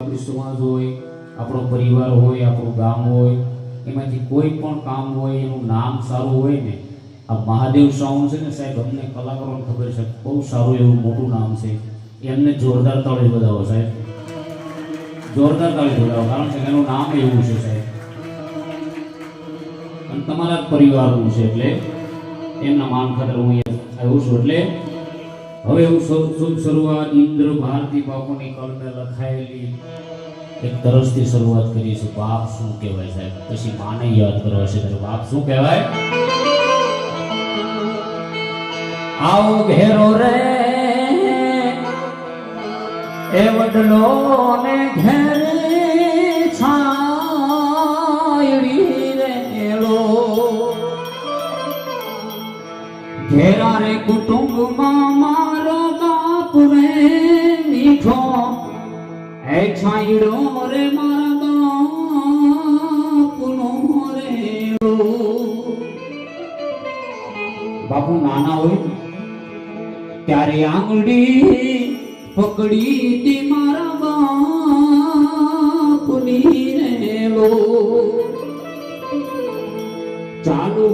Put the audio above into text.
આપણી હોય, આપણો પરિવાર હોય, આપણું ગામ હોય, એમાંથી કોઈ પણ કામ હોય, એનું નામ સારું હોય ને, આ મહાદેવ સાઉન્ડ છે ને સાહેબ, અમને કલાકારોને ખબર છે, બહુ સારું એવું મોટું નામ છે. એમને જોરદાર તાળી બજાવો સાહેબ. જોરદાર તાળી બજાવો, કારણ કે એનું નામ એવું છે સાહેબ. અને તમારા પરિવારનું છે એટલે એમના માન ખાતર હું આવ્યો છું, એટલે હવે હું સૌ- શુભ શરૂઆત ઇન્દ્ર ભારતી બાપુની કલમે લખાયેલી એક તરસથી શરૂઆત કરી છે બાપ શું કહેવાય સાહેબ પછી માને યાદ કરવા છે ત્યારે બાપ શું કહેવાય આવો ઘેરો રે એ વડલો ને ઘેરે છાયડી રેલો ઘેરા રે કુટુંબમાં મારો બાપુ નાના હોય ત્યારે આંગળી પકડી તી મારા બાપની રેલો. ચાલુ